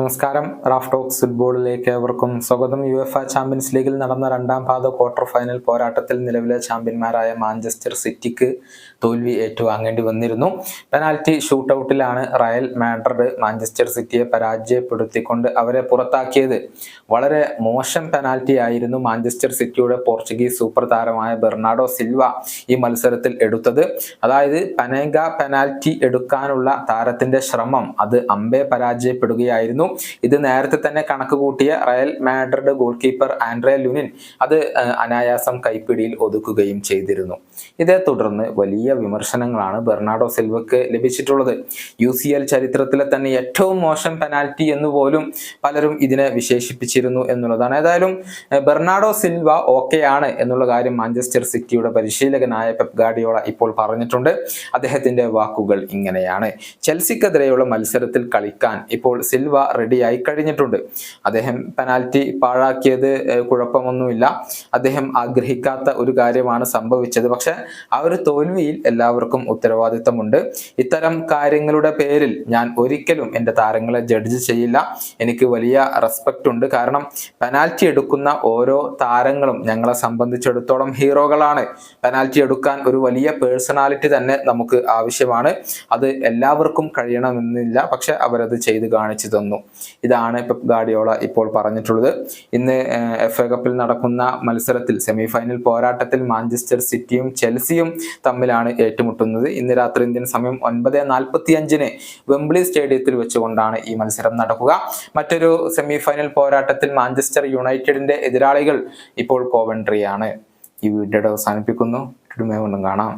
നമസ്കാരം. Raf talks ഫുട്ബോളിലേക്ക് ഏവർക്കും സ്വാഗതം. യു എഫ് ചാമ്പ്യൻസ് ലീഗിൽ നടന്ന രണ്ടാം പാദ ക്വാർട്ടർ ഫൈനൽ പോരാട്ടത്തിൽ നിലവിലെ ചാമ്പ്യന്മാരായ മാഞ്ചസ്റ്റർ സിറ്റിക്ക് തോൽവി ഏറ്റുവാങ്ങേണ്ടി വന്നിരുന്നു. പെനാൽറ്റി ഷൂട്ടൌട്ടിലാണ് റയൽ മാഡ്രിഡ് മാഞ്ചസ്റ്റർ സിറ്റിയെ പരാജയപ്പെടുത്തിക്കൊണ്ട് അവരെ പുറത്താക്കിയത്. വളരെ മോശം പെനാൽറ്റി ആയിരുന്നു മാഞ്ചസ്റ്റർ സിറ്റിയുടെ പോർച്ചുഗീസ് സൂപ്പർ താരമായ ബെർണാഡോ സിൽവ ഈ മത്സരത്തിൽ എടുത്തത്. അതായത് പനേഗ പെനാൽറ്റി എടുക്കാനുള്ള താരത്തിന്റെ ശ്രമം അത് അമ്പെ പരാജയപ്പെടുകയായിരുന്നു. ഇത് നേരത്തെ തന്നെ കണക്ക് കൂട്ടിയ Real Madrid goalkeeper Andriy Lunin അത് അനായാസം കൈപ്പിടിയിൽ ഒതുക്കുകയും ചെയ്തിരുന്നു. ഇതേ തുടർന്ന് വലിയ വിമർശനങ്ങളാണ് ബെർണാഡോ സിൽവക്ക് ലഭിച്ചിട്ടുള്ളത്. യു സി എൽ ചരിത്രത്തിലെ തന്നെ ഏറ്റവും മോശം പെനാൽറ്റി എന്ന് പോലും പലരും ഇതിനെ വിശേഷിപ്പിച്ചിരുന്നു എന്നുള്ളതാണ്. ഏതായാലും ബെർണാഡോ സിൽവ ഓക്കെ ആണ് എന്നുള്ള കാര്യം മാഞ്ചസ്റ്റർ സിറ്റിയുടെ പരിശീലകനായ പെപ് ഗാഡിയോള ഇപ്പോൾ പറഞ്ഞിട്ടുണ്ട്. അദ്ദേഹത്തിന്റെ വാക്കുകൾ ഇങ്ങനെയാണ്. ചെൽസിക്കെതിരെയുള്ള മത്സരത്തിൽ കളിക്കാൻ ഇപ്പോൾ സിൽവ റെഡിയായി കഴിഞ്ഞിട്ടുണ്ട്. അദ്ദേഹം പെനാൽറ്റി പാഴാക്കിയത് കുഴപ്പമൊന്നുമില്ല. അദ്ദേഹം ആഗ്രഹിക്കാത്ത ഒരു കാര്യമാണ് സംഭവിച്ചത്. പക്ഷെ ആ ഒരു തോൽവിയിൽ എല്ലാവർക്കും ഉത്തരവാദിത്തമുണ്ട്. ഇത്തരം കാര്യങ്ങളുടെ പേരിൽ ഞാൻ ഒരിക്കലും എന്റെ താരങ്ങളെ ജഡ്ജ് ചെയ്യില്ല. എനിക്ക് വലിയ റെസ്പെക്റ്റ് ഉണ്ട്. കാരണം പെനാൽറ്റി എടുക്കുന്ന ഓരോ താരങ്ങളും ഞങ്ങളെ സംബന്ധിച്ചിടത്തോളം ഹീറോകളാണ്. പെനാൽറ്റി എടുക്കാൻ ഒരു വലിയ പേഴ്സണാലിറ്റി തന്നെ നമുക്ക് ആവശ്യമാണ്. അത് എല്ലാവർക്കും കഴിയണമെന്നില്ല. പക്ഷെ അവരത് ചെയ്ത് കാണിച്ചു തന്നു. ഇതാണ് പെപ് ഗാഡിയോള ഇപ്പോൾ പറഞ്ഞിട്ടുള്ളത്. ഇന്ന് എഫ് എ കപ്പിൽ നടക്കുന്ന മത്സരത്തിൽ സെമിഫൈനൽ പോരാട്ടത്തിൽ മാഞ്ചസ്റ്റർ സിറ്റിയും ചെൽസിയും തമ്മിലാണ് ഏറ്റുമുട്ടുന്നത്. ഇന്ന് രാത്രി ഇന്ത്യൻ സമയം ഒൻപത് നാൽപ്പത്തി അഞ്ചിന് വെംബ്ലി സ്റ്റേഡിയത്തിൽ വെച്ചുകൊണ്ടാണ് ഈ മത്സരം നടക്കുക. മറ്റൊരു സെമിഫൈനൽ പോരാട്ടത്തിൽ മാഞ്ചസ്റ്റർ യുണൈറ്റഡിന്റെ എതിരാളികൾ ഇപ്പോൾ കോവൻട്രിയാണ് ഈ വീഡിയോയുടെ അവസാനിപ്പിക്കുന്നു. കാണാം.